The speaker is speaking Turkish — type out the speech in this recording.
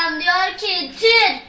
atam diyor ki Türk.